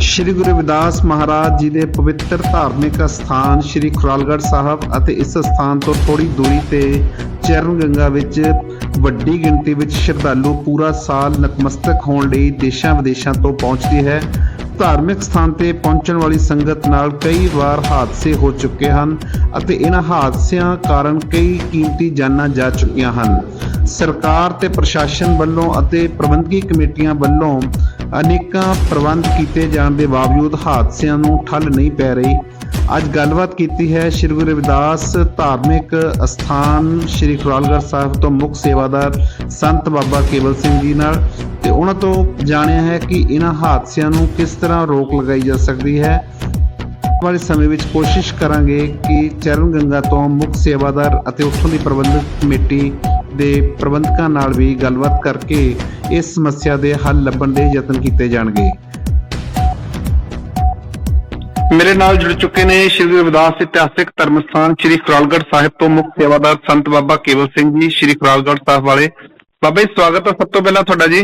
ਸ਼੍ਰੀ ਗੁਰੂ ਰਵਿਦਾਸ ਮਹਾਰਾਜ ਜੀ ਦੇ ਪਵਿੱਤਰ ਧਾਰਮਿਕ ਅਸਥਾਨ ਸ਼੍ਰੀ ਖੁਰਾਲਗੜ੍ਹ ਸਾਹਿਬ ਅਤੇ ਇਸ ਸਥਾਨ ਤੋਂ ਥੋੜੀ ਦੂਰੀ ਤੇ ਚਰਨ ਗੰਗਾ ਵਿੱਚ ਵੱਡੀ ਗਿਣਤੀ ਵਿੱਚ ਸ਼ਰਧਾਲੂ ਪੂਰਾ ਸਾਲ ਨਤਮਸਤਕ ਹੋਣ ਲਈ ਦੇਸ਼ਾਂ ਵਿਦੇਸ਼ਾਂ ਤੋਂ ਪਹੁੰਚਦੀ ਹੈ। ਧਾਰਮਿਕ ਸਥਾਨ ਤੇ ਪਹੁੰਚਣ ਵਾਲੀ ਸੰਗਤ ਨਾਲ ਕਈ ਵਾਰ ਹਾਦਸੇ ਹੋ ਚੁੱਕੇ ਹਨ ਅਤੇ ਇਹਨਾਂ ਹਾਦਸਿਆਂ ਕਾਰਨ ਕਈ ਕੀਮਤੀ ਜਾਨਾਂ ਜਾ ਚੁੱਕੀਆਂ ਹਨ। ਸਰਕਾਰ ਤੇ ਪ੍ਰਸ਼ਾਸਨ ਵੱਲੋਂ ਅਤੇ ਪ੍ਰਬੰਧਕੀ ਕਮੇਟੀਆਂ ਵੱਲੋਂ ਅਨੇਕਾਂ ਪ੍ਰਬੰਧ ਕੀਤੇ ਜਾਣ ਦੇ ਬਾਵਜੂਦ ਹਾਦਸਿਆਂ ਨੂੰ ਠੱਲ ਨਹੀਂ ਪੈ ਰਹੀ। ਅੱਜ ਗੱਲਬਾਤ ਕੀਤੀ ਹੈ ਸ਼੍ਰੀ ਗੁਰੂ ਰਵਿਦਾਸ ਧਾਰਮਿਕ ਅਸਥਾਨ ਸ਼੍ਰੀ ਖੁਰਾਲਗੜ੍ਹ ਸਾਹਿਬ ਤੋਂ ਮੁੱਖ ਸੇਵਾਦਾਰ ਸੰਤ ਬਾਬਾ ਕੇਵਲ ਸਿੰਘ ਜੀ ਨਾਲ ਤੇ ਉਹਨਾਂ ਤੋਂ ਜਾਣਿਆ ਹੈ ਕਿ ਇਹਨਾਂ ਹਾਦਸਿਆਂ ਨੂੰ ਕਿਸ ਤਰ੍ਹਾਂ ਰੋਕ ਲਗਾਈ ਜਾ ਸਕਦੀ ਹੈ। ਆਉਣ ਵਾਲੇ ਸਮੇਂ ਵਿੱਚ ਕੋਸ਼ਿਸ਼ ਕਰਾਂਗੇ ਕਿ ਚਰਨ ਗੰਗਾ ਤੋਂ ਮੁੱਖ ਸੇਵਾਦਾਰ ਅਤੇ ਉੱਥੋਂ ਦੀ ਪ੍ਰਬੰਧਕ ਕਮੇਟੀ ਦੇ ਪ੍ਰਬੰਧਕਾਂ ਨਾਲ ਵੀ ਗੱਲਬਾਤ ਕਰਕੇ ਇਸ ਸਮੱਸਿਆ ਦੇ ਹੱਲ ਲੱਭਣ ਦੇ ਯਤਨ ਕੀਤੇ ਜਾਣਗੇ। ਮੇਰੇ ਨਾਲ ਜੁੜ ਚੁੱਕੇ ਨੇ ਸ਼੍ਰੀ ਰਵਿਦਾਸ ਇਤਿਹਾਸਿਕ ਧਰਮ ਸਥਾਨ ਸ਼੍ਰੀ ਖੁਰਾਲਗੜ੍ਹ ਸਾਹਿਬ ਤੋਂ ਮੁੱਖ ਸੇਵਾਦਾਰ ਸੰਤ ਬਾਬਾ ਕੇਵਲ ਸਿੰਘ ਜੀ ਸ਼੍ਰੀ ਖੁਰਾਲਗੜ੍ਹ ਸਾਹਿਬ ਵਾਲੇ। ਬਾਬਾ ਜੀ ਸਵਾਗਤ ਹੈ ਸਭ ਤੋਂ ਪਹਿਲਾਂ ਤੁਹਾਡਾ ਜੀ।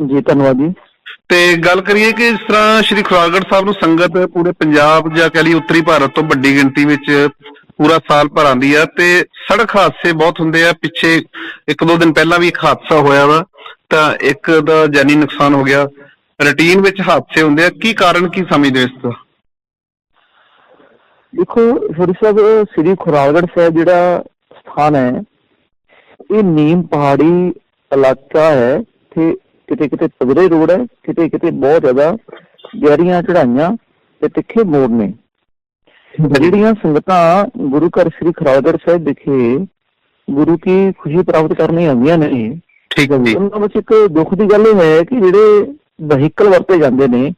ਜੀ ਧੰਨਵਾਦ ਜੀ। ਤੇ ਗੱਲ ਕਰੀਏ ਕਿ ਇਸ ਤਰ੍ਹਾਂ ਸ਼੍ਰੀ ਖੁਰਾਲਗੜ੍ਹ ਸਾਹਿਬ ਨੂੰ ਸੰਗਤ ਪੂਰੇ ਪੰਜਾਬ ਜਾਂ ਕਹ ਲਈ ਉੱਤਰੀ ਭਾਰਤ ਤੋਂ ਵੱਡੀ ਗਿਣਤੀ ਵਿੱਚ ਪੂਰਾ ਸਾਲ ਭਰ ਆਉਂਦੀ ਆ ਤੇ ਸੜਕ ਹਾਦਸੇ ਬਹੁਤ ਹੁੰਦੇ ਆ। ਪਿੱਛੇ ਇੱਕ ਦੋ ਦਿਨ ਪਹਿਲਾਂ ਵੀ ਇੱਕ ਹਾਦਸਾ ਹੋਇਆ ਵਾ, ਤਾਂ ਇੱਕ ਦਾ ਜਾਨੀ ਨੁਕਸਾਨ ਹੋ ਗਿਆ। ਰੁਟੀਨ ਵਿੱਚ ਹਾਦਸੇ ਹੁੰਦੇ ਆ। ਕੀ ਕਾਰਨ ਕੀ ਸਮਝਦੇ ਇਸ ਦਾ? ਦੇਖੋ, ਸ਼ਰੀ ਸਾਹਿਬ, ਸ੍ਰੀ ਖੁਰਾਲਗੜ੍ਹ ਸਾਹਿਬ ਜਿਹੜਾ ਸਥਾਨ ਹੈ, ਇਹ ਨੀਮ ਪਹਾੜੀ ਇਲਾਕਾ ਹੈ। ਤੇ ਕਿਤੇ ਕਿਤੇ ਪਗੜੇ ਰੋਡ ਹੈ, ਕਿਤੇ ਕਿਤੇ ਬਹੁਤ ਜ਼ਿਆਦਾ ਗਹਿਰੀਆਂ ਚੜਾਈਆਂ ਤੇ ਤਿੱਖੇ ਮੋੜ ਨੇ। ਜਿਹੜੀਆਂ ਸੰਗਤਾਂ ਗੁਰੂ ਘਰ ਸ੍ਰੀ ਖੁਰਾਲਗੜ੍ਹ ਸਾਹਿਬ ਵਿਖੇ ਗੁਰੂ ਕੀ ਖੁਸ਼ੀ ਪ੍ਰਾਪਤ ਕਰਨੀ ਆਉਂਦੀਆਂ ਨੇ ਠੀਕ ਹੈ ਜੀ। ਉਹਨਾਂ ਵਿੱਚ ਇੱਕ ਦੁੱਖ ਦੀ ਗੱਲ ਇਹ ਹੈ ਕਿ ਜਿਹੜੇ ਵਹੀਕਲ ਵਰਤੇ ਜਾਂਦੇ ਨੇ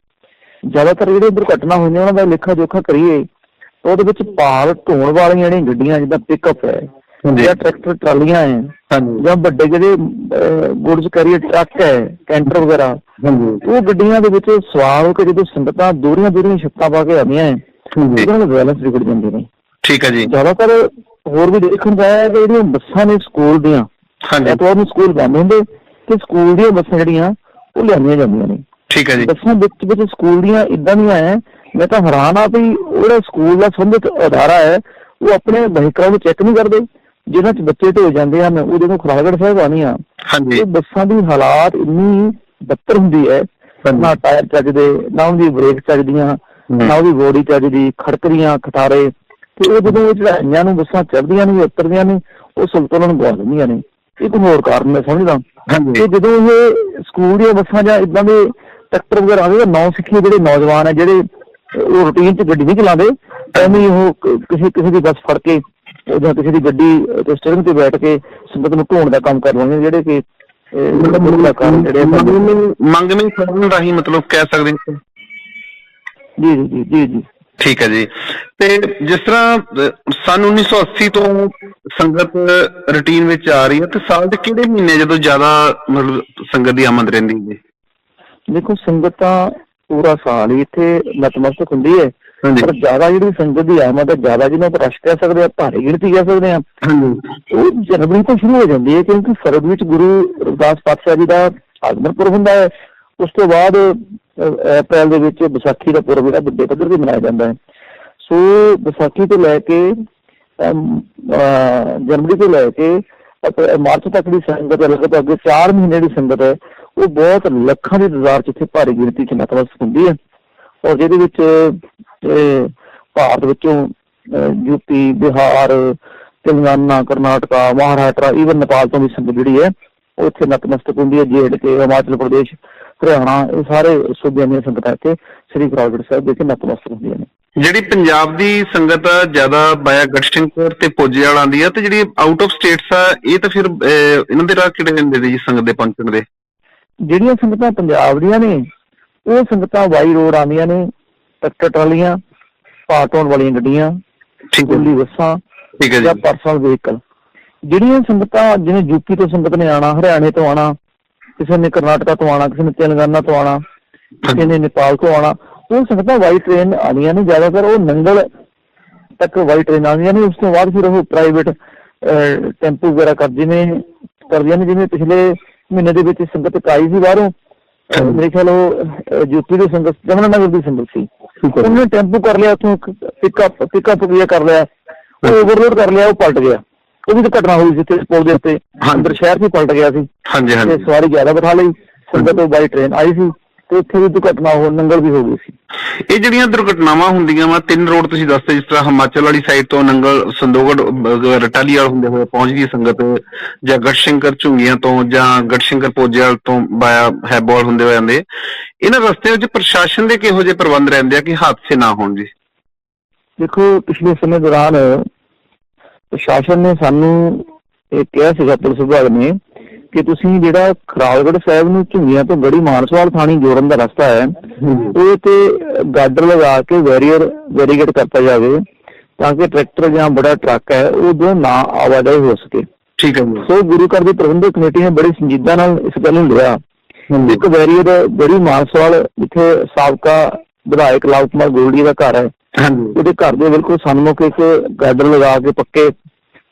ਜ਼ਿਆਦਾਤਰ ਜਿਹੜੇ ਦੁਰਘਟਨਾ ਹੋਈਆਂ ਉਹਨਾਂ ਦਾ ਲੇਖਾ ਜੋਖਾ ਕਰੀਏ ਤਾਂ ਉਹਦੇ ਵਿੱਚ ਭਾਰ ਢੋਣ ਵਾਲੀਆਂ ਜਿਹੜੀਆਂ ਗੱਡੀਆਂ ਜਿੱਦਾਂ ਪਿਕਅਪ ਹੈ ਜਾਂ ਟਰੈਕਟਰ ਟਰਾਲੀਆਂ ਹੈ ਜਾਂ ਵੱਡੇ ਜਿਹੜੇ ਗੁੱਡਸ ਕੈਰੀਅਰ ਟਰੱਕ ਹੈ ਕੈਂਟਰ ਵਗੈਰਾ ਉਹ ਗੱਡੀਆਂ ਦੇ ਵਿੱਚ ਸਵਾਰ ਹੋ ਕੇ ਜਦੋਂ ਸੰਗਤਾਂ ਦੂਰੀਆਂ ਦੂਰੀਆਂ ਛੱਤਾਂ ਪਾ ਕੇ ਆਉਂਦੀਆਂ ਹੈ ਉਹਨਾਂ ਦਾ ਬੈਲੈਂਸ ਵਿਗੜ ਜਾਂਦੇ ਨੇ। ਠੀਕ ਹੈ ਜੀ। ਜ਼ਿਆਦਾਤਰ ਹੋਰ ਵੀ ਦੇਖਣ ਦਾ ਹੈ ਕਿ ਜਿਹੜੀਆਂ ਬੱਸਾਂ ਨੇ ਸਕੂਲ ਦੀਆਂ ਹਾਂਜੀ। ਐਤਵਾਰ ਨੂੰ ਸਕੂਲ ਬੰਦ ਹੁੰਦੇ ਤੇ ਸਕੂਲ ਦੀਆਂ ਬੱਸਾਂ ਜਿਹੜੀਆਂ ਉਹ ਲਿਆਂਦੀਆਂ ਜਾਂਦੀਆਂ ਨੇ। ਠੀਕ ਹੈ ਜੀ। ਬੱਸਾਂ ਵਿੱਚ ਵਿੱਚ ਸਕੂਲ ਦੀਆਂ ਇਦਾਂ ਦੀਆਂ ਹੈ ਮੈਂ ਤਾਂ ਹੈਰਾਨ ਆ ਵੀ ਸਕੂਲ ਦਾ ਸੰਬੰਧਿਤ ਅਦਾਰਾ ਹੈ ਉਹ ਆਪਣੇ ਵਹੀਕਲਾਂ ਨੂੰ ਚੈੱਕ ਨਹੀਂ ਕਰਦੇ ਜਿਨ੍ਹਾਂ 'ਚ ਬੱਚੇ ਢੋ ਜਾਂਦੇ ਹਨ ਉਹ ਜਦੋਂ ਖੁਰਾਗੜ ਸਾਹਿਬ ਆਉਣੀ ਆ। ਹਾਂਜੀ। ਇਹ ਬੱਸਾਂ ਦੀ ਹਾਲਾਤ ਇੰਨੀ ਬੱਤਰ ਹੁੰਦੀ ਹੈ ਨਾ ਟਾਇਰ ਚੱਜਦੇ ਨਾ ਉਹਦੀ ਬ੍ਰੇਕ ਚੱਜਦੀਆਂ ਨਾ ਉਹਦੀ ਬੋਡੀ ਚੱਜਦੀ ਖੜਕਦੀਆਂ ਖਟਾਰੇ ਤੇ ਉਹ ਜਦੋਂ ਇਹ ਚੜਾਈਆਂ ਨੂੰ ਬੱਸਾਂ ਚੜ੍ਹਦੀਆਂ ਨੇ ਉਤਰਦੀਆਂ ਨੇ ਉਹ ਸੰਤੁਲਨ ਗਵਾ ਦਿੰਦੀਆਂ ਨੇ ਇੱਕ ਹੋਰ ਕਾਰਨ ਮੈਂ ਸਮਝਦਾ ਤੇ ਜਦੋਂ ਇਹ ਸਕੂਲ ਦੀਆਂ ਬੱਸਾਂ ਜਾਂ ਇਦਾਂ ਦੇ ਟਰੈਕਟਰ ਵਗੈਰਾ ਆਉਂਦੇ ਨੌ ਸਿੱਖੀ ਜਿਹੜੇ ਨੌਜਵਾਨ ਆ ਜਿਹੜੇ ਉਹ ਰੂਟੀਨ 'ਚ ਗੱਡੀ ਨਹੀਂ ਚਲਾਉਂਦੇ ਐਵੇਂ ਉਹ ਕਿਸੇ ਕਿਸੇ ਦੀ ਬੱਸ ਫੜ ਕੇ ਜਾਂ ਕਿਸੇ ਦੀ ਗੱਡੀ ਤੇ ਸਟੀਅਰਿੰਗ ਤੇ ਬੈਠ ਕੇ ਸੰਗਤ ਨੂੰ ਢੋਣ ਦਾ ਕੰਮ ਕਰ ਲੈਂਦੇ ਜਿਹੜੇ ਕਿ ਇਹ ਮੁੱਖ ਕਾਰਨ ਰਾਹੀਂ ਮਤਲਬ ਕਹਿ ਸਕਦੇ ਹਾਂ ਜੀ ਜੀ ਜੀ ਜੀ ਜੀ। ਠੀਕ ਹੈ ਜੀ। ਤੇ ਜਿਸ ਤਰ੍ਹਾਂ ਸਨ 1980 ਤੋਂ ਸੰਗਤ ਰੁਟੀਨ ਵਿੱਚ ਆ ਰਹੀ ਹੈ ਤੇ ਸਾਲ ਦੇ ਕਿਹੜੇ ਮਹੀਨੇ ਜਦੋਂ ਜ਼ਿਆਦਾ ਮਤਲਬ ਸੰਗਤ ਦੀ ਆਮਦ ਰਹਿੰਦੀ ਹੈ ਦੇਖੋ ਸੰਗਤ ਤਾਂ ਪੂਰਾ ਸਾਲ ਹੀ ਇੱਥੇ ਨਤਮਸਤਕ ਹੁੰਦੀ ਹੈ। ਪਰ ਜ਼ਿਆਦਾ ਜਿਹੜੀ ਸੰਗਤ ਦੀ ਆਮਦ ਹੈ ਜ਼ਿਆਦਾ ਜਿਹਨੂੰ ਆਪਾਂ ਰਸ਼ ਕਹਿ ਸਕਦੇ ਆ ਭਾਰੀ ਗਿਣਤੀ ਕਹਿ ਸਕਦੇ ਆ ਉਹ ਜਨਵਰੀ ਤੋਂ ਸ਼ੁਰੂ ਹੋ ਜਾਂਦੀ ਹੈ ਕਿਉਂਕਿ ਫਰਵਰੀ ਵਿੱਚ ਗੁਰੂ ਰਵਿਦਾਸ ਪਾਤਸ਼ਾਹ ਜੀ ਦਾ ਆਗਮਨ ਪੁਰਬ ਹੁੰਦਾ ਹੈ। ਉਸ ਤੋਂ ਬਾਅਦ ਅਪ੍ਰੈਲ ਦੇ ਵਿੱਚ ਵਿਸਾਖੀ ਦਾ ਪੁਰਬ ਜਿਹੜਾ ਵੱਡੇ ਪੱਧਰ ਤੇ ਮਨਾਇਆ ਜਾਂਦਾ ਹੈ। ਸੋ ਵਿਸਾਖੀ ਤੋਂ ਲੈ ਕੇ ਜਨਵਰੀ ਤੋਂ ਲੈ ਕੇ ਮਾਰਚ ਤੱਕ ਦੀ ਸੰਗਤ, ਲਗਭਗ 4 ਮਹੀਨੇ ਦੀ ਸੰਗਤ ਹੈ, ਉਹ ਬਹੁਤ ਲੱਖਾਂ ਦੀ ਤਦਾਦ ਚ ਇੱਥੇ ਭਾਰੀ ਗਿਣਤੀ ਚ ਨਤਮਸਤਕ ਹੁੰਦੀ ਹੈ। ਔਰ ਜਿਹਦੇ ਵਿੱਚ ਭਾਰਤ ਵਿੱਚੋਂ ਯੂਪੀ ਬਿਹਾਰ, ਤੇਲੰਗਾਨਾ, ਕਰਨਾਟਕਾ, ਮਹਾਰਾਸ਼ਟਰ ਈਵਨ ਨੇਪਾਲ ਤੋਂ ਵੀ ਸੰਗਤ ਜਿਹੜੀ ਹੈ। ਉਹ ਇੱਥੇ ਨਤਮਸਤਕ ਹੁੰਦੀ ਹੈ ਜੇਡ ਕੇ, ਹਿਮਾਚਲ ਪ੍ਰਦੇਸ਼ ਹਰਿਆਣਾ ਇਹ ਸਾਰੇ ਸੂਬਿਆਂ ਦੀਆਂ ਸੰਗਤਾਂ ਇੱਥੇ ਸ੍ਰੀ ਗੁਰਦੁਆਰਾ ਸਾਹਿਬ ਦੇ ਕੇ ਨਤਮਸਤਕ ਹੁੰਦੀਆਂ ਨੇ। ਜਿਹੜੀ ਪੰਜਾਬ ਦੀ ਸੰਗਤ ਜ਼ਿਆਦਾ ਬਾਇਆ ਗੜਸ਼ੰਕਰ ਤੇ ਪੋਜੇ ਵਾਲ ਆਉਂਦੀ ਆ ਤੇ ਜਿਹੜੀ ਆਊਟ ਆਫ ਸਟੇਟਸ ਆ ਇਹ ਤਾਂ ਫਿਰ ਇਹਨਾਂ ਦੇ ਰਾਹ ਕਿਹੜੇ ਹੁੰਦੇ ਨੇ ਜੀ ਸੰਗਤ ਦੇ ਪਹੁੰਚਣ ਦੇ? ਜਿਹੜੀਆਂ ਸੰਗਤਾਂ ਪੰਜਾਬ ਦੀਆਂ ਨੇ ਉਹ ਸੰਗਤਾਂ ਵਾਈ ਰੋਡ ਆਉਂਦੀਆਂ ਨੇ ਟਰੈਕਟਰ ਟਰਾਲੀਆਂ ਪਾਟੋਣ ਵਾਲੀਆਂ ਗੱਡੀਆਂ ਠੀਕ ਹੈ ਬੱਸਾਂ ਠੀਕ ਹੈ ਜਾਂ। ਜੀ ਪਰਸਨਲ ਵਹੀਕਲ ਜਿਹੜੀਆਂ ਸੰਗਤਾਂ ਜਿਵੇਂ ਯੂਪੀ ਤੋਂ ਸੰਗਤ ਨੇ ਆਣਾ ਹਰਿਆਣੇ ਤੋਂ ਆਣਾ ਕਿਸੇ ਨੇ ਕਰਨਾਟਕਾ ਤੋਂ ਆਣਾ ਕਿਸੇ ਨੇ ਤੇਲੰਗਾਨਾ ਤੋਂ ਆਣਾ ਕਿਸੇ ਨੇ ਨੇਪਾਲ ਤੋਂ ਆਣਾ ਉਹ ਸੰਗਤਾਂ ਵਾਈ ਟ੍ਰੇਨ ਆਣੀਆਂ ਨੇ ਜ਼ਿਆਦਾਤਰ ਉਹ ਨੰਗਲ ਤੱਕ ਵਾਈ ਟ੍ਰੇਨ ਆਉਂਦੀਆਂ ਨੇ ਉਸ ਤੋਂ ਬਾਅਦ ਫਿਰ ਉਹ ਪ੍ਰਾਈਵੇਟ ਟੈਂਪੂ ਵਗੈਰਾ ਕਰ ਜਿਵੇਂ ਕਰਦੀਆਂ ਨੇ ਜਿਵੇਂ ਪਿਛਲੇ ਮਹੀਨੇ ਦੇ ਵਿੱਚ ਸੰਗਤ ਆਈ ਸੀ ਬਾਹਰੋਂ ਮੇਰੇ ਖਿਆਲ ਉਹ ਜੋਤੀ ਦੀ ਸੰਗਤ ਜਮਨਾ ਨਗਰ ਦੀ ਸੰਗਤ ਸੀ। ਉਹਨੇ ਟੈਂਪੂ ਕਰ ਲਿਆ ਉੱਥੋਂ ਪਿਕਅਪ ਪਿਕਅਪ ਕਰ ਲਿਆ ਉਹ ਓਵਰਲੋਡ ਕਰ ਲਿਆ ਉਹ ਪਲਟ ਗਿਆ। ਉਹ ਵੀ ਤਾਂ ਘਟਨਾ ਹੋਈ ਸੀ ਤੇ ਪੁਲ ਦੇ ਉੱਤੇ। ਅੰਦਰ ਸ਼ਹਿਰ ਹੀ ਪਲਟ ਗਿਆ ਸੀ। ਹਾਂਜੀ ਤੇ ਹਾਂਜੀ ਸਵਾਰੀ ਜ਼ਿਆਦਾ ਬਿਠਾ ਲਈ। ਸੰਗਤ ਉਹ ਬਾਈ ਟ੍ਰੇਨ ਆਈ ਸੀ ਤੇ ਉੱਥੇ ਵੀ ਦੁਰਘਟਨਾ ਹੋ ਨੰਗਲ ਵੀ ਹੋ ਗਈ ਸੀ। ਇਹ ਜਿਹੜੀਆਂ ਦੁਰਘਟਨਾਵਾਂ ਹੁੰਦੀਆਂ ਵਾ ਤਿੰਨ ਰੋਡ ਤੁਸੀਂ ਦੱਸਦੇ ਜਿਸ ਤਰ੍ਹਾਂ ਹਿਮਾਚਲ ਵਾਲੀ ਸਾਈਡ ਤੋਂ ਨੰਗਲ ਸੰਦੋਗੜ ਅਹ, ਰਟਾਲੀ ਵਾਲ ਹੁੰਦੇ ਹੋਏ ਪਹੁੰਚ ਗਈ ਸੰਗਤ ਜਾਂ ਗੜਸ਼ੰਕਰ ਝੁੰਗੀਆਂ ਤੋਂ ਜਾਂ ਗੜਸ਼ੰਕਰ ਪੋਜੇਵਾਲ ਤੋਂ ਬਾਇਆ ਹੈਬੋਲ ਹੁੰਦੇ ਹੋਏ ਆਉਂਦੇ। ਇਹਨਾਂ ਰਸਤਿਆਂ ਵਿੱਚ ਪ੍ਰਸ਼ਾਸਨ ਦੇ ਕਿਹੋ ਜਿਹੇ ਪ੍ਰਬੰਧ ਰਹਿੰਦੇ ਆ ਕਿ ਹਾਦਸੇ ਨਾ ਹੋਣ ਜੀ? ਦੇਖੋ ਪਿਛਲੇ ਸਮੇਂ ਦੌਰਾਨ ਪ੍ਰਸ਼ਾਸਨ ਨੇ ਸਾਨੂੰ ਇਹ ਕਿਹਾ ਸੀਗਾ ਪੁਲਿਸ ਵਿਭਾਗ ਨੇ ਕਿ ਤੁਸੀਂ ਜਿਹੜਾ ਖਰਾਲਗੜ੍ਹ ਸਾਹਿਬ ਨੂੰ ਝੁੰਗੀਆਂ ਤੋਂ ਗੜੀ ਮਾਨਸਵਾਲ ਥਾਣੀ ਜੋੜਨ ਦਾ ਰਸਤਾ ਹੈ ਉਹ ਤੇ ਗਾਡਰ ਲਗਾ ਕੇ ਬੈਰੀਅਰ ਬੈਰੀਗੇਡ ਕਰਤਾ ਜਾਵੇ ਤਾਂ ਕਿ ਟਰੈਕਟਰ ਜਾਂ ਬੜਾ ਟਰੱਕ ਹੈ ਉਹ ਦੋ ਨਾ ਆਵਾਜਾਈ ਹੋ ਸਕੇ। ਠੀਕ ਹੈ ਸੋ ਗੁਰੂ ਘਰ ਦੀ ਪ੍ਰਬੰਧਕ ਕਮੇਟੀ ਨੇ ਬੜੀ ਸੰਜੀਦਾ ਨਾਲ ਇਸ ਗੱਲ ਨੂੰ ਲਿਆ। ਇੱਕ ਬੈਰੀਅਰ ਗੜੀ ਮਾਨਸਵਾਲ ਜਿੱਥੇ ਸਾਬਕਾ ਵਿਧਾਇਕ ਲਾਲ ਕੁਮਾਰ ਗੋਲਡੀ ਦਾ ਘਰ ਹੈ ਹਾਂਜੀ। ਉਹਦੇ ਘਰ ਦੇ ਬਿਲਕੁਲ ਸਨਮੁਖ ਇੱਕ ਗਾਡਰ ਲਗਾ ਕੇ ਪੱਕੇ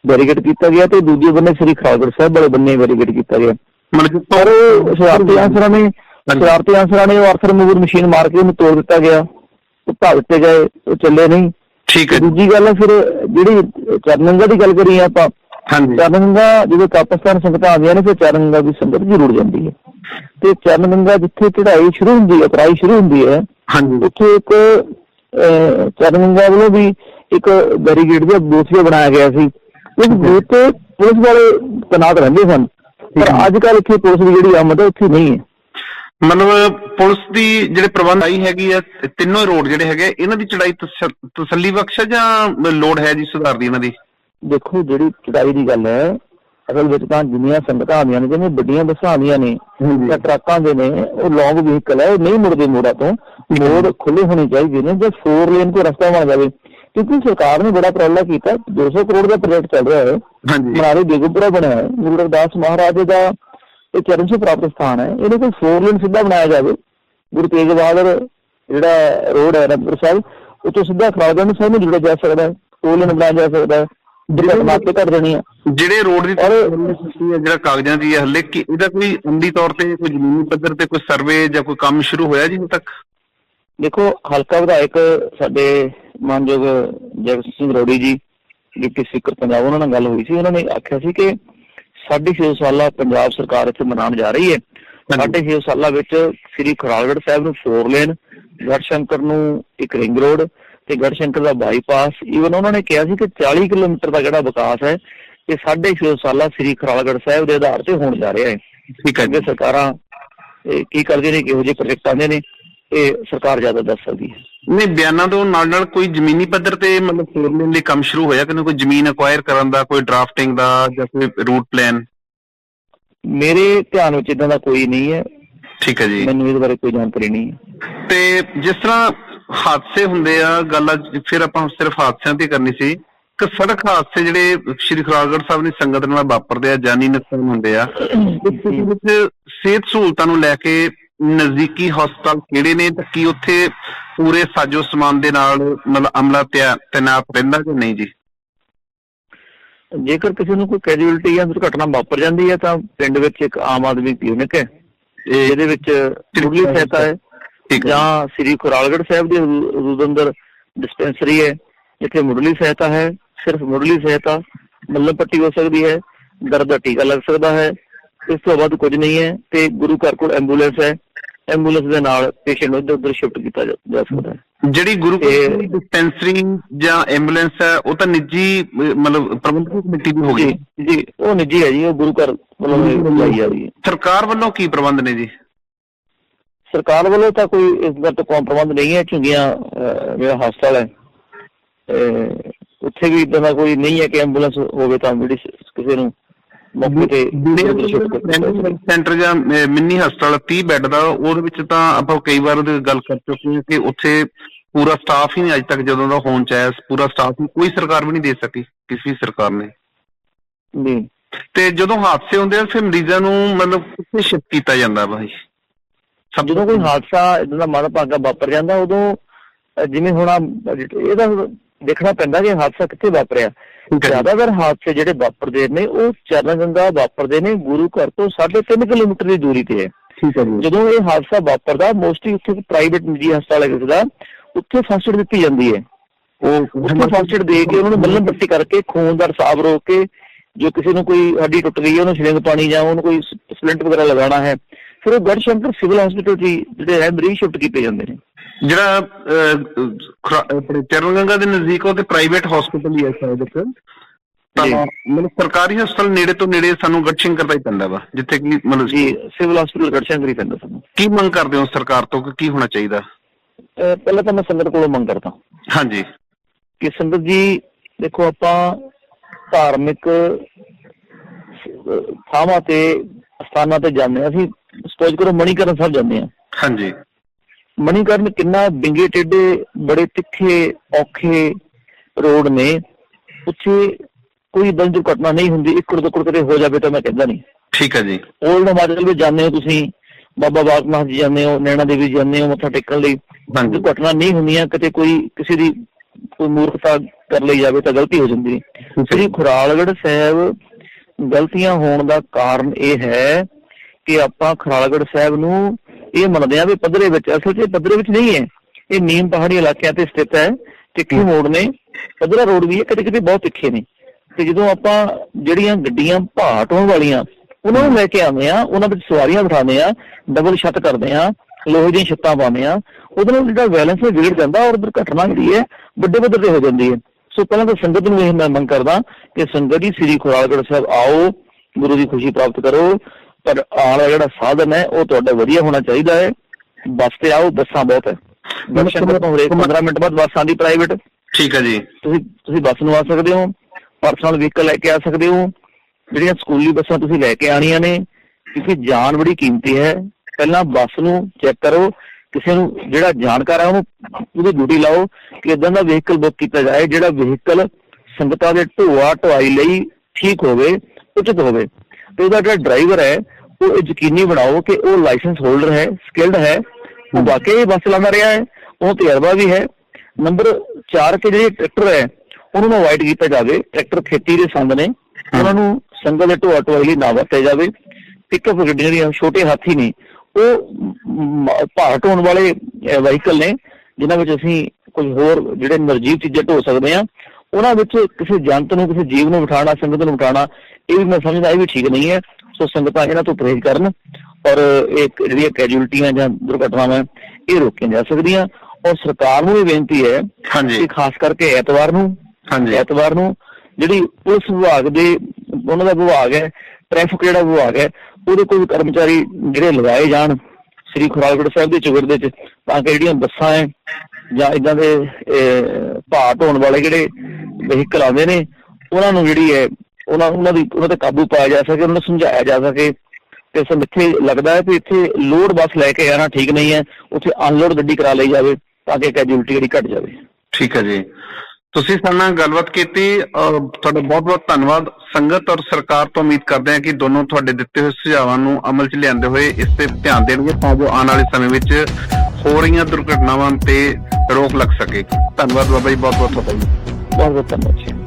ਬੈਰੀਗੇਡ ਕੀਤਾ ਗਿਆ ਤੇ ਦੂਜੇ ਬੰਨੇ ਸ੍ਰੀ ਖਾਲਗੜ੍ਹ ਸਾਹਿਬ ਵਾਲੇ ਬੰਨੇ ਬੈਰੀਗੇਡ ਕੀਤਾ ਗਿਆ। ਮਤਲਬ ਕਿ ਪਰ ਸ਼ਰਾਰਤੀ ਅਨਸਰਾਂ ਨੇ ਸ਼ਰਾਰਤੀ ਅਨਸਰਾਂ ਨੇ ਉਹ ਅਰਥਰ ਮੂਵਰ ਮਸ਼ੀਨ ਮਾਰ ਕੇ ਉਹਨੂੰ ਤੋੜ ਦਿੱਤਾ ਗਿਆ। ਉਹ ਭੱਜ ਤੇ ਗਏ ਉਹ ਚੱਲੇ ਨਹੀਂ। ਠੀਕ ਹੈ ਦੂਜੀ ਗੱਲ ਹੈ ਫਿਰ ਜਿਹੜੀ ਚਰਨੰਗਾ ਦੀ ਗੱਲ ਕਰੀਏ ਆਪਾਂ ਹਾਂਜੀ। ਚਰਨਗੰਗਾ ਜਦੋਂ ਪਾਕਿਸਤਾਨ ਸੰਗਤਾਂ ਆਉਂਦੀਆਂ ਨੇ ਫਿਰ ਚਰਨਗੰਗਾ ਦੀ ਸੰਗਤ ਜ਼ਰੂਰ ਜਾਂਦੀ ਹੈ। ਤੇ ਚਰਨਗੰਗਾ ਜਿੱਥੇ ਚੜ੍ਹਾਈ ਸ਼ੁਰੂ ਹੁੰਦੀ ਹੈ ਉਤਰਾਈ ਸ਼ੁਰੂ ਹੁੰਦੀ ਹੈ ਹਾਂਜੀ। ਉੱਥੇ ਇੱਕ ਅਹ, ਚਰਨਗੰਗਾ ਵੱਲੋਂ ਵੀ ਇੱਕ ਬੈਰੀਗੇਡ ਦਾ ਬੂਥ ਵੀ ਬਣਾਇਆ ਗਿਆ ਸੀ। ਉਸ ਬੂਥ ਤੇ ਪੁਲਿਸ ਵਾਲੇ ਤਨਾਤ ਰਹਿੰਦੇ ਸਨ। ਪਰ ਅੱਜ ਕੱਲ੍ਹ ਇੱਥੇ ਪੁਲਿਸ ਦੀ ਜਿਹੜੀ ਆਮਦ ਹੈ ਉੱਥੇ ਨਹੀਂ ਹੈ। ਮਤਲਬ ਪੁਲਿਸ ਦੀ ਜਿਹੜੇ ਪ੍ਰਬੰਧ ਆਈ ਹੈਗੀ ਆ ਤਿੰਨੋਂ ਰੋਡ ਜਿਹੜੇ ਹੈਗੇ ਇਹਨਾਂ ਦੀ ਚੜਾਈ ਤਸੱਲੀ ਬਖਸ਼ ਜਾਂ ਲੋੜ ਹੈ ਜੀ ਸੁਧਾਰ ਦੀ ਇਹਨਾਂ ਦੀ? ਦੇਖੋ ਜਿਹੜੀ ਚੜਾਈ ਦੀ ਗੱਲ ਹੈ ਅਸਲ ਵਿੱਚ ਤਾਂ ਜਿੰਨੀਆਂ ਸੰਗਤਾਂ ਆਉਂਦੀਆਂ ਨੇ ਜਿਵੇਂ ਵੱਡੀਆਂ ਬੱਸਾਂ ਆਉਂਦੀਆਂ ਨੇ ਜਾਂ ਟਰੱਕਾਂ ਦੇ ਨੇ ਉਹ ਲੌਂਗ ਵਹੀਕਲ ਹੈ ਉਹ ਨਹੀਂ ਮੁੜਦੇ ਮੋੜਾ ਤੋਂ। ਮੋੜ ਖੁੱਲੇ ਹੋਣੇ ਚਾਹੀਦੇ ਨੇ ਜੇ 4 ਲੇਨ ਤੇ ਰਸਤਾ ਬਣ ਜਾਵੇ। ਕਿਉਂਕਿ ਸਰਕਾਰ ਨੇ ਬੜਾ ਉਪਰਾਲਾ ਕੀਤਾ 200 ਕਰੋੜ ਦਾ ਪ੍ਰੋਜੈਕਟ ਚੱਲ ਰਿਹਾ ਹੈ। ਹਾਂਜੀ। ਮਨਾਰੇ ਬੇਗਮਪੁਰਾ ਬਣਿਆ ਹੈ। ਗੁਰੂ ਰਵਿਦਾਸ ਮਹਾਰਾਜ ਦਾ ਇਹ ਚਰਨ ਛੋਹ ਪ੍ਰਾਪਤ ਸਥਾਨ ਹੈ। ਇਹਨੂੰ ਕੋਈ 4 ਲੇਨ ਸਿੱਧਾ ਬਣਾਇਆ ਜਾਵੇ। ਗੁਰੂ ਤੇਗ ਬਹਾਦਰ ਜਿਹੜਾ ਰੋਡ ਹੈ ਰਤਨਪੁਰ ਸਾਹਿਬ ਉਹ ਤੋਂ ਸਿੱਧਾ ਖਰਾਗੜ੍ਹ ਸਾਹਿਬ ਨੂੰ ਜੁੜਿਆ ਜਾ ਸਕਦਾ ਹੈ। 4 ਲੇਨ ਬਣਾਇਆ ਜਾ ਸਕਦਾ ਹੈ। ਦੁਰਘਟਨਾ ਤੇ ਘਟ ਜਾਣੀ ਹੈ। ਜਿਹੜੇ ਰੋਡ ਦੀ ਹੈ ਜਿਹੜਾ ਕਾਗਜ਼ਾਂ ਦੀ ਹੈ ਹਲੇ ਕਿ ਇਹਦਾ ਕੋਈ ਅੰਦੀ ਤੌਰ ਤੇ ਕੋਈ ਜ਼ਮੀਨੀ ਪੱਧਰ ਤੇ ਕੋਈ ਸਰਵੇ ਜਾਂ ਕੋਈ ਕੰਮ ਸ਼ੁਰੂ ਹੋਇਆ ਜੀ ਹੁਣ ਤੱਕ? ਦੇਖੋ ਹਲਕਾ ਵਿਧਾਇਕ ਸਾਡੇ ਮਾਨਯੋਗ ਜਗਤ ਸਿੰਘ ਰੋੜੀ ਜੀ ਡਿਪਟੀ ਸਪੀਕਰ ਪੰਜਾਬ ਉਹਨਾਂ ਨਾਲ ਗੱਲ ਹੋਈ ਸੀ। ਉਹਨਾਂ ਨੇ ਆਖਿਆ ਸੀ ਕਿ ਸਾਢੇ ਛੇ ਸਾਲਾ ਪੰਜਾਬ ਸਰਕਾਰ ਇੱਥੇ ਮਨਾਉਣ ਜਾ ਰਹੀ ਹੈ। ਸਾਢੇ ਛੇ ਸਾਲਾਂ ਵਿੱਚ ਸ੍ਰੀ ਖਰਾਲਗੜ੍ਹ ਸਾਹਿਬ ਨੂੰ ਫੋਰ ਲੇਨ ਗੜਸ਼ੰਕਰ ਨੂੰ ਇੱਕ ਰਿੰਗ ਰੋਡ ਤੇ ਗੜਸ਼ੰਕਰ ਦਾ ਬਾਈਪਾਸ ਈਵਨ ਉਹਨਾਂ ਨੇ ਕਿਹਾ ਸੀ ਕਿ 40 ਕਿਲੋਮੀਟਰ ਦਾ ਜਿਹੜਾ ਵਿਕਾਸ ਹੈ ਇਹ ਸਾਢੇ ਛੇ ਸਾਲਾ ਸ੍ਰੀ ਖਰਾਲਗੜ੍ਹ ਸਾਹਿਬ ਦੇ ਆਧਾਰ ਤੇ ਹੋਣ ਜਾ ਰਿਹਾ ਹੈ। ਠੀਕ ਹੈ ਸਰਕਾਰਾਂ ਕੀ ਕਰਦੀਆਂ ਨੇ ਕਿਹੋ ਜਿਹੇ ਪ੍ਰੋਜੈਕਟ ਆਉਂਦੇ ਨੇ? ਇਹ ਸਰਕਾਰ ਜ਼ਿਆਦਾ ਦੱਸ ਸਕਦੀ ਹੈ। ਨਹੀਂ ਬਿਆਨਾਂ ਤੋਂ ਨਾਲ ਨਾਲ ਕੋਈ ਜ਼ਮੀਨੀ ਪੱਧਰ ਤੇ ਮਤਲਬ ਫੋਰ ਲੇਨ ਲਈ ਕੰਮ ਸ਼ੁਰੂ ਹੋਇਆ ਕਿ ਕੋਈ ਜ਼ਮੀਨ ਅਕਵਾਇਰ ਕਰਨ ਦਾ ਕੋਈ ਡਰਾਫਟਿੰਗ ਦਾ ਜਾਂ ਕੋਈ ਰੂਟ ਪਲਾਨ ਮੇਰੇ ਧਿਆਨ ਵਿੱਚ ਇਦਾਂ ਦਾ ਕੋਈ ਨਹੀਂ ਹੈ। ਠੀਕ ਹੈ ਜੀ। ਮੈਨੂੰ ਇਹਦੇ ਬਾਰੇ ਕੋਈ ਜਾਣਕਾਰੀ ਨਹੀਂ ਹੈ। ਤੇ ਜਿਸ ਤਰ੍ਹਾਂ ਹਾਦਸੇ ਹੁੰਦੇ ਆ ਗੱਲ ਫਿਰ ਆਪਾਂ ਸਿਰਫ ਹਾਦਸਿਆਂ ਤੇ ਕਰਨੀ ਸੀ। ਕਿ ਸੜਕ ਹਾਦਸੇ ਜਿਹੜੇ ਸ਼੍ਰੀ ਖਰਾਗੜ੍ਹ ਸਾਹਿਬ ਦੀ ਸੰਗਤ ਨਾਲ ਵਾਪਰਦੇ ਆ ਜਾਨੀ ਨੁਕਸਾਨ ਹੁੰਦੇ ਆ। ਇਸ ਸਥਿਤੀ ਵਿੱਚ ਸਿਹਤ ਸਹੂਲਤਾਂ ਨੂੰ ਲੈ ਕੇ ਨਜ਼ਦੀਕੀ ਹਸਪਤਾਲ ਕਿਹੜੇ ਨੇ ਤੇ ਕੀ ਉੱਥੇ ਪੂਰੇ ਸਾਜੋ ਸਮਾਨ ਦੇ ਨਾਲ ਮਤਲਬ ਅਮਲਾ ਤੈਨਾਤ ਰਹਿੰਦਾ ਕਿ ਨਹੀਂ ਜੀ? ਜੇਕਰ ਕਿਸੇ ਨੂੰ ਕੋਈ ਕੈਜੂਅਲਟੀ ਜਾਂ ਦੁਰਘਟਨਾ ਵਾਪਰ ਜਾਂਦੀ ਹੈ ਤਾਂ ਪਿੰਡ ਵਿੱਚ ਇੱਕ ਆਮ ਆਦਮੀ ਕਲੀਨਿਕ ਹੈ ਜਿਹਦੇ ਵਿੱਚ ਮੁੱਢਲੀ ਸਹਾਇਤਾ ਹੈ ਜਾਂ ਸ੍ਰੀ ਖੁਰਾਲਗੜ੍ਹ ਸਾਹਿਬ ਦੇ ਰੂ- ਰੂਦ ਅੰਦਰ ਡਿਸਪੈਂਸਰੀ ਹੈ ਜਿੱਥੇ ਮੁੱਢਲੀ ਸਹਾਇਤਾ ਹੈ ਸਿਰਫ ਮੁੱਢਲੀ ਸਹਾਇਤਾ ਮੱਲਮ ਪੱਟੀ ਹੋ ਸਕਦੀ ਹੈ ਦਰਦ ਦਾ ਟੀਕਾ ਲੱਗ ਸਕਦਾ ਹੈ ਇਸ ਤੋਂ ਵੱਧ ਕੁਝ ਨਹੀਂ ਹੈ ਤੇ ਗੁਰੂ ਘਰ ਕੋਲ ਐਂਬੂਲੈਂਸ ਹੈ ਐਂਬੂਲੈਂਸ ਦੇ ਨਾਲ ਪੇਸ਼ੈਂਟ ਨੂੰ ਇੱਧਰ ਉੱਧਰ ਸ਼ਿਫਟ ਕੀਤਾ ਜਾ ਜਾ ਸਕਦਾ ਹੈ। ਜਿਹੜੀ ਗੁਰੂ ਇਹ- ਦੀ ਡਿਸਪੈਂਸਰੀ ਜਾਂ ਐਂਬੂਲੈਂਸ ਹੈ ਉਹ ਤਾਂ ਨਿੱਜੀ ਮਤਲਬ ਪ੍ਰਬੰਧਕ ਕਮੇਟੀ ਦੀ ਹੋ ਗਈ। ਜੀ ਉਹ ਨਿੱਜੀ ਹੈ ਜੀ ਉਹ ਗੁਰੂ ਘਰ ਵੱਲੋਂ ਲਾਈ ਜਾ ਰਹੀ ਹੈ। ਸਰਕਾਰ ਵੱਲੋਂ ਕੀ ਪ੍ਰਬੰਧ ਨੇ ਜੀ? ਸਰਕਾਰ ਵੱਲੋਂ ਤਾਂ ਕੋਈ ਇਸ ਦਾ ਤਾਂ ਕੋਈ ਪ੍ਰਬੰਧ ਨਹੀਂ ਹੈ ਅਹ, ਜਿਹੜਾ ਹਸਪਤਾਲ ਹੈ ਉੱਥੇ ਵੀ ਇਦਾਂ ਦਾ ਕੋਈ ਨਹੀਂ ਹੈ ਕਿ ਐਂਬੂਲੈਂਸ ਹੋਵੇ ਤਾਂ ਜਿਹੜੀ ਕਿਸੇ ਨੂੰ ਮੌਕੇ ਤੇ। ਸੈਂਟਰ ਜਾਂ ਮਿੰਨੀ ਹਸਪਤਾਲ 30 ਬੈੱਡ ਦਾ ਉਹਦੇ ਵਿੱਚ ਤਾਂ ਆਪਾਂ ਕਈ ਵਾਰ ਉਹਦੀ ਗੱਲ ਕਰ ਚੁੱਕੇ ਹਾਂ ਕਿ ਉੱਥੇ ਪੂਰਾ ਸਟਾਫ ਹੀ ਨਹੀਂ ਅੱਜ ਤੱਕ ਜਦੋਂ ਦਾ ਹੋਣ ਚ ਆਇਆ ਪੂਰਾ ਸਟਾਫ ਹੀ ਕੋਈ ਸਰਕਾਰ ਵੀ ਨਹੀਂ ਦੇ ਸਕੀ ਕਿਸੇ ਵੀ ਸਰਕਾਰ ਨੇ। ਜੀ। ਤੇ ਜਦੋਂ ਹਾਦਸੇ ਹੁੰਦੇ ਆ ਫਿਰ ਮਰੀਜ਼ਾਂ ਨੂੰ ਮਤਲਬ ਕਿੱਥੇ ਸ਼ਿਫਟ ਕੀਤਾ ਜਾਂਦਾ ਭਾਈ ਸਭ ਜਦੋਂ ਕੋਈ ਹਾਦਸਾ ਇਦਾਂ ਦਾ ਮਾੜਾ ਭਾਗਾ ਵਾਪਰ ਜਾਂਦਾ ਉਦੋਂ ਜਿਵੇਂ ਹੁਣ ਇਹਦਾ ਦੇਖਣਾ ਪੈਂਦਾ ਕਿ ਹਾਦਸਾ ਕਿੱਥੇ ਵਾਪਰਿਆ। ਜ਼ਿਆਦਾਤਰ ਹਾਦਸੇ ਜਿਹੜੇ ਵਾਪਰਦੇ ਨੇ ਉਹ ਚਰਨ ਗੰਗਾ ਵਾਪਰਦੇ ਨੇ ਗੁਰੂ ਘਰ ਤੋਂ 3.5 ਕਿਲੋਮੀਟਰ ਦੀ ਦੂਰੀ ਤੇ ਹੈ। ਠੀਕ ਹੈ ਜੀ। ਜਦੋਂ ਇਹ ਹਾਦਸਾ ਵਾਪਰਦਾ ਮੋਸਟਲੀ ਉੱਥੇ ਪ੍ਰਾਈਵੇਟ ਨਿੱਜੀ ਹਸਪਤਾਲ ਹੈ ਕਿਸੇ ਦਾ ਉੱਥੇ ਫਸਟ ਦਿੱਤੀ ਜਾਂਦੀ ਹੈ। ਉਹ ਉੱਥੇ ਫਸਟ ਦੇ ਕੇ ਉਹਨਾਂ ਨੂੰ ਮੱਲਮ ਪੱਟੀ ਕਰਕੇ ਖੂਨ ਦਾ ਰਿਸਾਵ ਰੋਕ ਕੇ ਜੋ ਕਿਸੇ ਨੂੰ ਕੋਈ ਹੱਡੀ ਟੁੱਟ ਗਈ ਹੈ ਉਹਨੂੰ ਸ਼ਲਿੰਗ ਪਾਣੀ ਜਾਂ ਉਹਨੂੰ ਕੋਈ ਸਪਲਿੰਟ ਵਗੈਰਾ ਲਗਾਉਣਾ ਹੈ ਫਿਰ ਉਹ ਗੜ ਸ਼ੰਕਰ ਸਿਵਲ ਹਸਪੀਟਲ ਦੀ ਜਿਹੜੇ ਹੈ ਮਰੀਜ਼ ਸ਼ਿਫਟ ਕੀਤੇ ਜਾਂਦੇ ਨੇ। ਜਿਹੜਾ ਆਪਣੇ ਚਰਨ ਗੰਗਾ ਦੇ ਨਜ਼ਦੀਕ ਉਹ ਤੇ ਪ੍ਰਾਈਵੇਟ ਹਸਪੀਟਲ ਹੀ ਹੈ ਸ਼ਾਇਦ ਇੱਕ ਤਾਂ। ਮਤਲਬ ਸਰਕਾਰੀ ਹਸਪਤਾਲ ਨੇੜੇ ਤੋਂ ਨੇੜੇ ਸਾਨੂੰ ਗੜਸ਼ਿੰਗ ਕਰਦਾ ਹੀ ਪੈਂਦਾ ਵਾ ਜਿੱਥੇ ਕਿ ਮਤਲਬ ਜੀ ਸਿਵਲ ਹਸਪੀਟਲ ਗੜ ਸ਼ੰਕਰ ਹੀ ਪੈਂਦਾ ਸਾਨੂੰ। ਕੀ ਮੰਗ ਕਰਦੇ ਹੋ ਸਰਕਾਰ ਤੋਂ ਕਿ ਕੀ ਹੋਣਾ ਚਾਹੀਦਾ? ਪਹਿਲਾਂ ਤਾਂ ਮੈਂ ਸੰਗਤ ਕੋਲੋਂ ਮੰਗ ਕਰਦਾ। ਹਾਂਜੀ। ਕਿ ਸੰਗਤ ਜੀ ਦੇਖੋ ਆਪਾਂ ਧਾਰਮਿਕ ਥਾਵਾਂ ਤੇ ਸਥਾਨਾਂ ਤੇ ਜਾਂਦੇ ਹਾਂ। ਅਸੀਂ ਸਪੋਜ਼ ਕਰੋ ਮਣੀਕਰਨ ਸਾਹਿਬ ਜਾਂਦੇ ਹਾਂ। ਹਾਂਜੀ। ਮਣੀਕਰਨ ਕਿੰਨਾ ਬਿੰਗੇ ਟੇਡੇ ਬੜੇ ਤਿੱਖੇ ਔਖੇ ਰੋਡ ਨੇ ਉੱਥੇ ਕੋਈ ਏਦਾਂ ਦੀ ਦੁਰਘਟਨਾ ਨਹੀਂ ਹੁੰਦੀ ਇੱਕ ਦੋ ਕਿਤੇ ਹੋ ਜਾਵੇ ਤਾਂ ਮੈਂ ਕਹਿੰਦਾ ਨਹੀਂ। ਠੀਕ ਹੈ ਜੀ। 올ਡ ਹਿਮਾਚਲ ਵਿੱਚ ਜਾਂਦੇ ਹੋ ਤੁਸੀਂ ਬਾਬਾ ਬਾਗਨਾਥ ਜੀ ਜਾਂਦੇ ਹੋ ਨੈਣਾ ਦੇਵੀ ਜਾਂਦੇ ਹੋ ਮੱਥਾ ਟੇਕਣ ਲਈ ਹਾਂਜੀ। ਦੁਰਘਟਨਾ ਨਹੀਂ ਹੁੰਦੀਆਂ ਕਿਤੇ ਕੋਈ ਕਿਸੇ ਦੀ ਕੋਈ ਮੂਰਖਤਾ ਕਰ ਲਈ ਜਾਵੇ ਤਾਂ ਗਲਤੀ ਹੋ ਜਾਂਦੀ। ਹੈ। ਸ੍ਰੀ ਖੁਰਾਲਗੜ੍ਹ ਸਾਹਿਬ ਗਲਤੀਆਂ ਹੋਣ ਦਾ ਕਾਰਨ ਇਹ ਹੈ ਕਿ ਆਪਾਂ ਖੁਰਾਲਗੜ੍ਹ ਸਾਹਿਬ ਨੂੰ ਇਹ ਮੰਨਦੇ ਆ ਵੀ ਪੱਧਰੇ ਵਿੱਚ ਅਸਲ 'ਚ ਪੱਧਰੇ ਵਿੱਚ ਨਹੀਂ ਹੈ। ਇਹ ਨੀਮ ਪਹਾੜੀ ਇਲਾਕਿਆਂ ਤੇ ਸਥਿਤ ਹੈ ਤਿੱਖੇ ਮੋੜ ਨੇ। ਪੱਧਰਾ ਰੋਡ ਵੀ ਹੈ ਕਿਤੇ ਕਿਤੇ ਬਹੁਤ ਤਿੱਖੇ ਨੇ। ਤੇ ਜਦੋਂ ਆਪਾਂ ਜਿਹੜੀਆਂ ਗੱਡੀਆਂ ਭਾਟ ਹੋਣ ਵਾਲੀਆਂ ਉਹਨਾਂ ਨੂੰ ਲੈ ਕੇ ਆਉਂਦੇ ਆ ਉਹਨਾਂ ਵਿੱਚ ਸਵਾਰੀਆਂ ਬਿਠਾਉਂਦੇ ਆ ਡਬਲ ਛੱਤ ਕਰਦੇ ਆ ਲੋਹੇ ਦੀਆਂ ਛੱਤਾਂ ਪਾਉਂਦੇ ਆ ਉਹਦੇ ਨਾਲ ਜਿਹੜਾ ਬੈਲੈਂਸ ਹੈ ਵਿਗੜ ਜਾਂਦਾ ਔਰ ਦੁਰਘਟਨਾ ਜਿਹੜੀ ਹੈ ਵੱਡੇ ਪੱਧਰ ਤੇ ਹੋ ਜਾਂਦੀ ਹੈ। ਸੋ ਪਹਿਲਾਂ ਤਾਂ ਸੰਗਤ ਨੂੰ ਇਹ ਮੈਂ ਮੰਗ ਕਰਦਾ ਕਿ ਸੰਗਤ ਜੀ ਸ੍ਰੀ ਖੁਰਾਲਗੜ੍ਹ ਸਾਹਿਬ ਆਓ ਗੁਰੂ ਦੀ ਖੁਸ਼ੀ ਪ੍ਰਾਪਤ ਕਰੋ। ਪਰ ਆਉਣ ਵਾਲਾ ਜਿਹੜਾ ਸਾਧਨ ਹੈ ਉਹ ਤੁਹਾਡਾ ਵਧੀਆ ਹੋਣਾ ਚਾਹੀਦਾ ਹੈ। ਬੱਸ ਤੇ ਆਓ ਬੱਸਾਂ ਬਹੁਤ ਹੈ। ਦਰਸ਼ਨ ਤੋਂ ਹਰੇਕ 15 ਮਿੰਟ ਬਾਅਦ ਬੱਸ ਆਉਂਦੀ ਪ੍ਰਾਈਵੇਟ ਠੀਕ ਹੈ ਜੀ। ਤੁਸੀਂ ਤੁਸੀਂ ਬੱਸ ਨੂੰ ਆ ਸਕਦੇ ਹੋ ਪਰਸਨਲ ਵਹੀਕਲ ਲੈ ਕੇ ਆ ਸਕਦੇ ਹੋ। ਜਿਹੜੀਆਂ ਸਕੂਲੀ ਬੱਸਾਂ ਤੁਸੀਂ ਲੈ ਕੇ ਆਣੀਆਂ ਨੇ ਕਿਉਂਕਿ ਜਾਨ ਬੜੀ ਕੀਮਤੀ ਹੈ। ਪਹਿਲਾਂ ਬੱਸ ਨੂੰ ਚੈੱਕ ਕਰੋ ਕਿਸੇ ਨੂੰ ਜਿਹੜਾ ਜਾਣਕਾਰ ਹੈ ਉਹਨੂੰ ਉਹਦੀ ਡਿਊਟੀ ਲਾਓ ਕਿ ਇਦਾਂ ਦਾ ਵਹੀਕਲ ਬੁੱਕ ਕੀਤਾ ਜਾਏ ਜਿਹੜਾ ਵਹੀਕਲ ਸੰਗਤਾਂ ਦੇ ਢੋਆ ਢੁਆਈ ਲਈ ਠੀਕ ਹੋਵੇ ਉਚਿਤ ਹੋਵੇ। ਤੇ ਉਹਦਾ ਜਿਹੜਾ ਡਰਾਈਵਰ ਹੈ ਉਹ ਯਕੀਨੀ ਬਣਾਓ ਕਿ ਉਹ ਲਾਇਸੈਂਸ ਹੋਲਡਰ ਹੈ ਸਕਿਲਡ ਹੈ। ਉਹ ਵਾਕਈ ਬੱਸ ਚਲਾਉਂਦਾ ਰਿਹਾ ਹੈ ਉਹ ਤਜਰਬਾ ਵੀ ਹੈ। ਨੰਬਰ 4 ਕੇ ਜਿਹੜੇ ਟਰੈਕਟਰ ਹੈ ਉਹਨਾਂ ਨੂੰ ਅਵਾਇਡ ਕੀਤਾ ਜਾਵੇ। ਟਰੈਕਟਰ ਖੇਤੀ ਦੇ ਸੰਦ ਨੇ। ਉਹਨਾਂ ਨੂੰ ਸੰਗਲ ਦੇ ਢੋਆ ਢੋਆਈ ਲਈ ਨਾ ਵਰਤੇ ਜਾਵੇ। ਪਿਕਅਪ ਗੱਡੀਆਂ ਜਿਹੜੀਆਂ ਛੋਟੇ ਹਾਥੀ ਨੇ। ਉਹ ਭਾਰ ਢੋਣ ਵਾਲੇ ਵਹੀਕਲ ਨੇ ਜਿਨ੍ਹਾਂ ਵਿੱਚ ਅਸੀਂ ਕੁਝ ਹੋਰ ਜਿਹੜੇ ਨਿਰਜੀਵ ਚੀਜ਼ਾਂ ਢੋ ਸਕਦੇ ਆ ਉਹਨਾਂ ਵਿੱਚ ਕਿਸੇ ਜੰਤ ਨੂੰ ਕਿਸੇ ਜੀਵ ਨੂੰ ਬਿਠਾਉਣਾ ਸੰਗਤ ਨੂੰ ਬਿਠਾਉਣਾ ਇਹ ਵੀ ਮੈਂ ਸਮਝਦਾ ਇਹ ਵੀ ਠੀਕ ਨਹੀਂ ਹੈ। ਸੋ ਸੰਗਤਾਂ ਇਹਨਾਂ ਤੋਂ ਪਰਹੇਜ਼ ਕਰਨ ਔਰ ਇਹ ਜਿਹੜੀਆਂ ਕੈਜੂਅਲਟੀਆਂ ਜਾਂ ਦੁਰਘਟਨਾਵਾਂ ਇਹ ਰੋਕੀਆਂ ਜਾ ਸਕਦੀਆਂ। ਔਰ ਸਰਕਾਰ ਨੂੰ ਇਹ ਬੇਨਤੀ ਹੈ ਹਾਂਜੀ। ਕਿ ਖਾਸ ਕਰਕੇ ਐਤਵਾਰ ਨੂੰ ਹਾਂਜੀ। ਐਤਵਾਰ ਨੂੰ ਜਿਹੜੀ ਪੁਲਿਸ ਵਿਭਾਗ ਦੇ ਉਹਨਾਂ ਦਾ ਵਿਭਾਗ ਹੈ ਟ੍ਰੈਫਿਕ ਜਿਹੜਾ ਵਿਭਾਗ ਹੈ ਉਹਦੇ ਕੋਈ ਕਰਮਚਾਰੀ ਜਿਹੜੇ ਲਗਾਏ ਜਾਣ ਸ੍ਰੀ ਖੁਰਾਲਗੜ੍ਹ ਸਾਹਿਬ ਦੇ ਚੁਗਰ ਚ ਤਾਂ ਕਿ ਜਿਹੜੀਆਂ ਬੱਸਾਂ ਹੈ ਜਾਂ ਇਦਾਂ ਦੇ ਅਹ, ਭਾਰ ਵਾਲੇ ਜਿਹੜੇ ਵਹੀਕਲ ਆਉਂਦੇ ਨੇ ਉਹਨਾਂ ਨੂੰ ਜਿਹੜੀ ਹੈ ਉਹਨਾਂ ਉਹਨਾਂ ਦੀ ਉਹਨਾਂ ਤੇ ਕਾਬੂ ਪਾਇਆ ਜਾ ਸਕੇ ਉਹਨਾਂ ਨੂੰ ਸਮਝਾਇਆ ਜਾ ਸਕੇ। ਤੇ ਸਭ ਇੱਥੇ ਲੱਗਦਾ ਹੈ ਕਿ ਇੱਥੇ ਲੋਡ ਬੱਸ ਲੈ ਕੇ ਆਣਾ ਠੀਕ ਨਹੀਂ ਹੈ ਉੱਥੇ ਅਨਲੋਡ ਗੱਡੀ ਕਰਾ ਲਈ ਜਾਵੇ ਤਾਂ ਕਿ ਕੈਜੂਅਲਟੀ ਜਿਹੜੀ ਘਟ ਜਾਵੇ। ਠੀਕ ਹੈ ਜੀ। ਤੁਸੀਂ ਸਾਡੇ ਨਾਲ ਗੱਲਬਾਤ ਕੀਤੀ ਔਰ ਤੁਹਾਡਾ ਬਹੁਤ-ਬਹੁਤ ਧੰਨਵਾਦ। ਸੰਗਤ ਔਰ ਸਰਕਾਰ ਤੋਂ ਉਮੀਦ ਕਰਦੇ ਹਾਂ ਕਿ ਦੋਨੋਂ ਤੁਹਾਡੇ ਦਿੱਤੇ ਹੋਏ ਸੁਝਾਵਾਂ ਨੂੰ ਅਮਲ 'ਚ ਲਿਆਂਦੇ ਹੋਏ ਇਸ ਤੇ ਧਿਆਨ ਦੇਣਗੇ ਤਾਂ ਜੋ ਆਉਣ ਵਾਲੇ ਸਮੇਂ ਵਿੱਚ ਹੋ ਰਹੀਆਂ ਦੁਰਘਟਨਾਵਾਂ ਤੇ ਰੋਕ ਲੱਗ ਸਕੇ। ਧੰਨਵਾਦ ਬਾਬਾ ਜੀ ਬਹੁਤ-ਬਹੁਤ ਤੁਹਾਡਾ ਜੀ। ਬਹੁਤ ਬਹੁਤ ਧੰਨਵਾਦ ਜੀ।